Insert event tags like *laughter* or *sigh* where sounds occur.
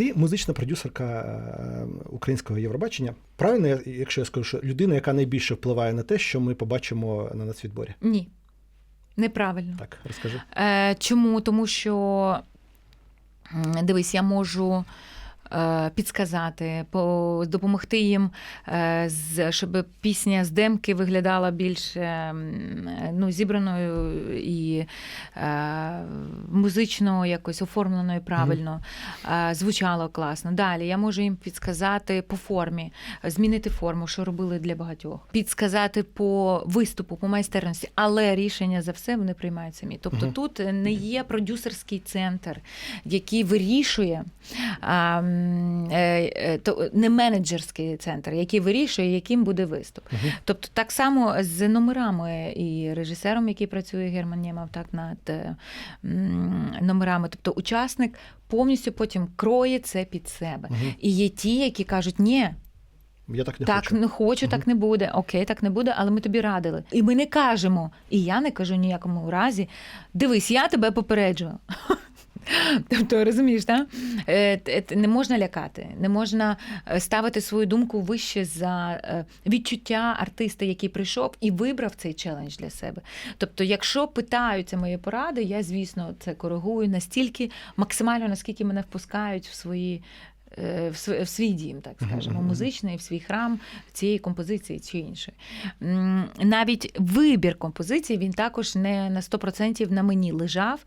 Ти музична продюсерка е, українського Євробачення. Правильно, якщо я скажу, що людина, яка найбільше впливає на те, що ми побачимо на нацвідборі. Ні. Неправильно. Так, розкажи. Е, чому? Тому що дивись, я можу. Е, Підсказати, допомогти їм, е, щоб пісня з демки виглядала більш е, ну, зібраною і е, музично якось оформленою правильно, звучало класно. Далі я можу їм підсказати по формі, змінити форму, що робили для багатьох, підсказати по виступу, по майстерності, але рішення за все вони приймають самі. Тобто тут не є продюсерський центр, який вирішує, то не менеджерський центр, який вирішує, яким буде виступ. Мгм. Тобто так само з номерами і режисером, який працює Герман Нємов, так над е, номерами. Тобто учасник повністю потім кроє це під себе. Мгм. І є ті, які кажуть, ні, Я так не так хочу. не хочу, так не буде. Окей, так не буде, але ми тобі радили. І ми не кажемо, і я не кажу ніякому разі. Дивись, я тебе попереджую. *laughs* Тобто, розумієш, так? Е, т- Не можна лякати, не можна е, ставити свою думку вище за е, відчуття артиста, який прийшов і вибрав цей челендж для себе. Тобто, якщо питаються мої поради, я, звісно, це коригую настільки максимально, наскільки мене впускають в свої. е, В св- в свій дім, так скажемо, музичний, в свій храм цієї композиції чи іншої. Навіть вибір композиції він також не на 100% на мені лежав.